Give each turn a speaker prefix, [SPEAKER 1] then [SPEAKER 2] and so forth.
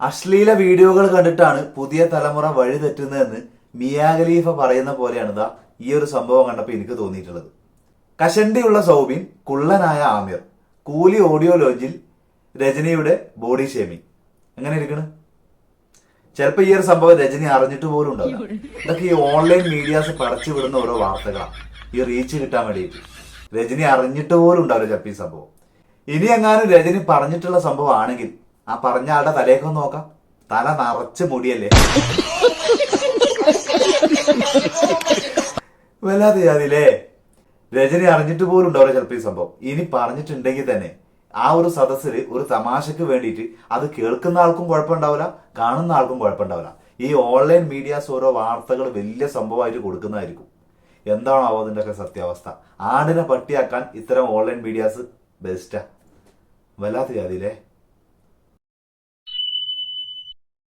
[SPEAKER 1] അശ്ലീല വീഡിയോകൾ കണ്ടിട്ടാണ് പുതിയ തലമുറ വഴി തെറ്റുന്നതെന്ന് മിയാ ഖലീഫ പറയുന്ന പോലെയാണ് ഇതാ ഈ ഒരു സംഭവം കണ്ടപ്പോൾ എനിക്ക് തോന്നിയിട്ടുള്ളത്. കഷണ്ടിയുള്ള സൗബിൻ കുള്ളനായ ആമിർ കൂലി ഓഡിയോ ലോഞ്ചിൽ രജനിയുടെ ബോഡി ഷേമിംഗ് എങ്ങനെ ഇരിക്കണ്? ചിലപ്പോ ഈ ഒരു സംഭവം രജനി അറിഞ്ഞിട്ട് പോലും ഉണ്ടാവില്ല. ഇതൊക്കെ ഈ ഓൺലൈൻ മീഡിയാസ് പടച്ചു വിടുന്ന ഓരോ വാർത്തകളാണ് ഈ റീച്ച് കിട്ടാൻ വേണ്ടിയിട്ട്. രജനി അറിഞ്ഞിട്ട് പോലും ഉണ്ടാവില്ല ചിലപ്പോ ഈ സംഭവം. ഇനി എങ്ങാനും രജനി പറഞ്ഞിട്ടുള്ള സംഭവം ആണെങ്കിൽ ആ പറഞ്ഞ ആളുടെ തലയൊക്കെ നോക്കാം. തല നിറച്ച് മുടിയല്ലേ? വല്ലാതെ അതിലേ രജനി അറിഞ്ഞിട്ട് പോലും ഉണ്ടാവില്ല ചിലപ്പോ ഈ സംഭവം. ഇനി പറഞ്ഞിട്ടുണ്ടെങ്കിൽ തന്നെ ആ ഒരു സദസ്സിൽ ഒരു തമാശക്ക് വേണ്ടിയിട്ട് അത് കേൾക്കുന്ന ആൾക്കും കുഴപ്പമുണ്ടാവില്ല കാണുന്ന ആൾക്കും കുഴപ്പമുണ്ടാവില്ല. ഈ ഓൺലൈൻ മീഡിയാസ് ഓരോ വാർത്തകൾ വലിയ സംഭവമായിട്ട് കൊടുക്കുന്നതായിരിക്കും. എന്താണോ അതിന്റെ ഒക്കെ സത്യാവസ്ഥ? ആടിനെ പട്ടിയാക്കാൻ ഇത്തരം ഓൺലൈൻ മീഡിയാസ് ബെസ്റ്റാ വല്ലാത്ത ജാതിയില്ലേ